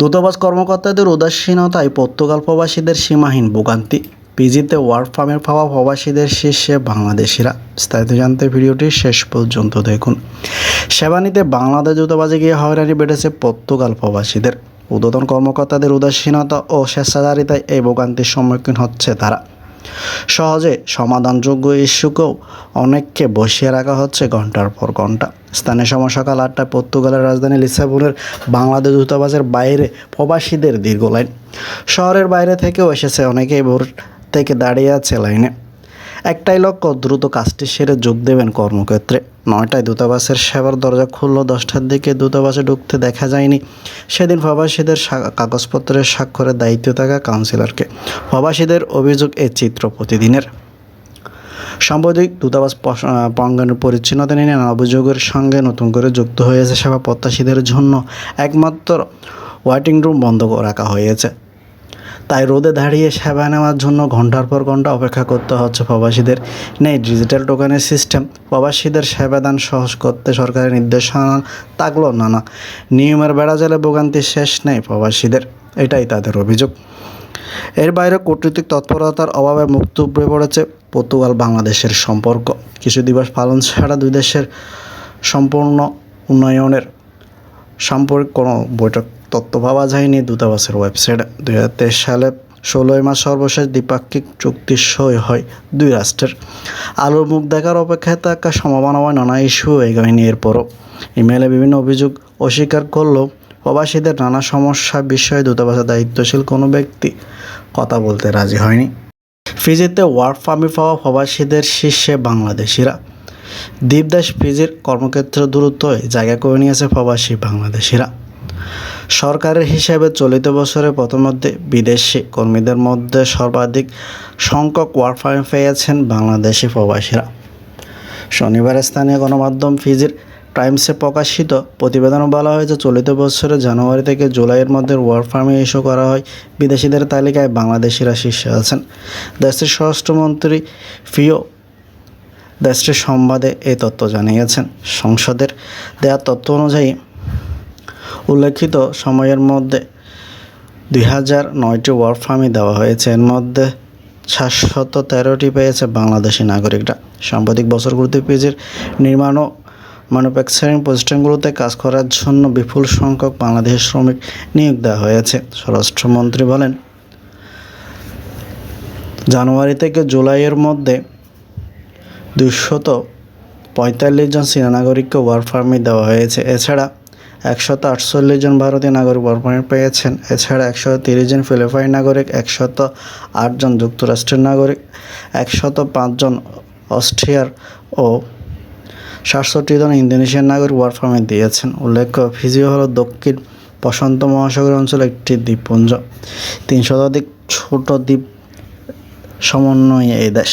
দূতাবাস কর্মকর্তাদের উদাসীনতায় পর্তুগাল প্রবাসীদের সীমাহীন ভোগান্তি। পিজিতে ওয়ার্ক ফার্মের পাওয়া প্রবাসীদের শীর্ষে বাংলাদেশিরা। বিস্তারিত জানতে ভিডিওটি শেষ পর্যন্ত দেখুন। সেবা নিতে বাংলাদেশ দূতাবাসে গিয়ে হয়রানি বেড়েছে পর্তুগাল প্রবাসীদের উদ্বোধন কর্মকর্তাদের উদাসীনতা ও স্বেচ্ছাচারিতায় এই ভোগান্তির সম্মুখীন হচ্ছে তারা। সহজে সমাধানযোগ্য ইস্যুকেও অনেককে বসিয়ে রাখা হচ্ছে ঘণ্টার পর ঘণ্টা। স্থানীয় সময় সকাল আটটায় পর্তুগালের রাজধানী লিসাবনের বাংলাদেশ দূতাবাসের বাইরে প্রবাসীদের দীর্ঘ লাইন। শহরের বাইরে থেকেও এসেছে অনেকেই ভোর থেকে দাঁড়িয়ে আছে লাইনে। একটাই লক্ষ্য দ্রুত কাজটি সেরে যোগ দেবেন কর্মক্ষেত্রে। নয়টায় দূতাবাসের সেবার দরজা খুললো দশটার দিকে দূতাবাসে ঢুকতে দেখা যায়নি। সেদিন প্রবাসীদের কাগজপত্রের স্বাক্ষরের দায়িত্ব থাকা কাউন্সিলরকে। প্রবাসীদের অভিযোগ এই চিত্র প্রতিদিনের। সাম্প্রতিক দূতাবাস আহ, পরিচ্ছন্নতা নিয়ে নানা অভিযোগের সঙ্গে নতুন করে যুক্ত হয়েছে সেবা প্রত্যাশীদের জন্য। একমাত্র ওয়েটিং রুম বন্ধ রাখা হয়েছে। তাই রোদে দাঁড়িয়ে সেবা নেওয়ার জন্য ঘণ্টার পর ঘণ্টা অপেক্ষা করতে হচ্ছে প্রবাসীদের। নেই ডিজিটাল টোকেনের সিস্টেম প্রবাসীদের সেবাদান সহজ করতে সরকারের নির্দেশনা থাকল না না নিয়মের বেড়া জেলে ভোগান্তির শেষ নেই প্রবাসীদের। এটাই তাদের অভিযোগ। এর বাইরে কূটনৈতিক তৎপরতার অভাবে মুক্ত উপড়ে পড়েছে পর্তুগাল বাংলাদেশের সম্পর্ক। কিছু দিবস পালন ছাড়া দুই দেশের সম্পূর্ণ উন্নয়নের সাম্পর্ক কোনো বৈঠক তথ্য পাওয়া যায়নি। দূতাবাসের ওয়েবসাইটে দুই সালে ষোলোই মাস সর্বশেষ দ্বিপাক্ষিক চুক্তি সই হয় দুই রাষ্ট্রের। আলোর মুখ দেখার অপেক্ষায় থাকা সম্ভাবনা হয় নানা ইস্যু এগোয়নি এরপরও। ইমেলে বিভিন্ন অভিযোগ অস্বীকার করলেও প্রবাসীদের নানা সমস্যা বিষয়ে দূতাবাসের দায়িত্বশীল কোনো ব্যক্তি কথা বলতে রাজি হয়নি। ফিজিতে ওয়ার্ক পারমিট পাওয়া প্রবাসীদের শীর্ষে বাংলাদেশিরা। দ্বীপদাস ফিজির কর্মক্ষেত্র দূরত্বয় জায়গা করে নিয়েছে প্রবাসী বাংলাদেশিরা। সরকারের হিসাবে চলিত বছরের প্রথমার্ধে বিদেশি কর্মীদের মধ্যে সর্বাধিক সংখ্যক ওয়ার্ক পারমিট পেয়েছেন বাংলাদেশি প্রবাসীরা। শনিবার স্থানীয় গণমাধ্যম ফিজির টাইমসে প্রকাশিত প্রতিবেদনে বলা হয়েছে চলিত বছরের জানুয়ারি থেকে জুলাইয়ের মধ্যে ওয়ার্ক পারমিট ইস্যু করা হয় বিদেশিদের তালিকায় বাংলাদেশিরা শীর্ষে আছেন। দেশটির স্বরাষ্ট্রমন্ত্রী ফিও দেশটির সংবাদে এই তথ্য জানিয়েছেন। সংসদের দেওয়া তথ্য অনুযায়ী উল্লেখিত সময়ের মধ্যে দুই হাজার নয়টি ওয়ার্ক পারমিট দেওয়া হয়েছে। এর মধ্যে সাতশত তেরোটি পেয়েছে বাংলাদেশি নাগরিকরা। সাম্প্রতিক বছরগুলোতে পেজের নির্মাণ ও ম্যানুফ্যাকচারিং প্রতিষ্ঠানগুলোতে কাজ করার জন্য বিপুল সংখ্যক বাংলাদেশি শ্রমিক নিয়োগ দেওয়া হয়েছে। স্বরাষ্ট্রমন্ত্রী বলেন, জানুয়ারি থেকে জুলাইয়ের মধ্যে দুশত পঁয়তাল্লিশ জন চীনা নাগরিককে ওয়ার্ক পারমিট দেওয়া হয়েছে। এছাড়া একশত আটচল্লিশ জন ভারতীয় নাগরিক ওয়ার্ক পেয়েছেন। এছাড়া একশত তিরিশ জন ফিলিপাইন নাগরিক, একশত আট জন যুক্তরাষ্ট্রের নাগরিক, একশত পাঁচজন অস্ট্রিয়ার ও সাতষট্টি জন ইন্দোনেশিয়ান নাগরিক ওয়ার্ক পারমিট দিয়েছেন। উল্লেখ্য, ফিজিও হল দক্ষিণ প্রশান্ত মহাসাগর অঞ্চলে একটি দ্বীপপুঞ্জ। তিন শতাধিক ছোট দ্বীপ সমন্বয়ে এই দেশ।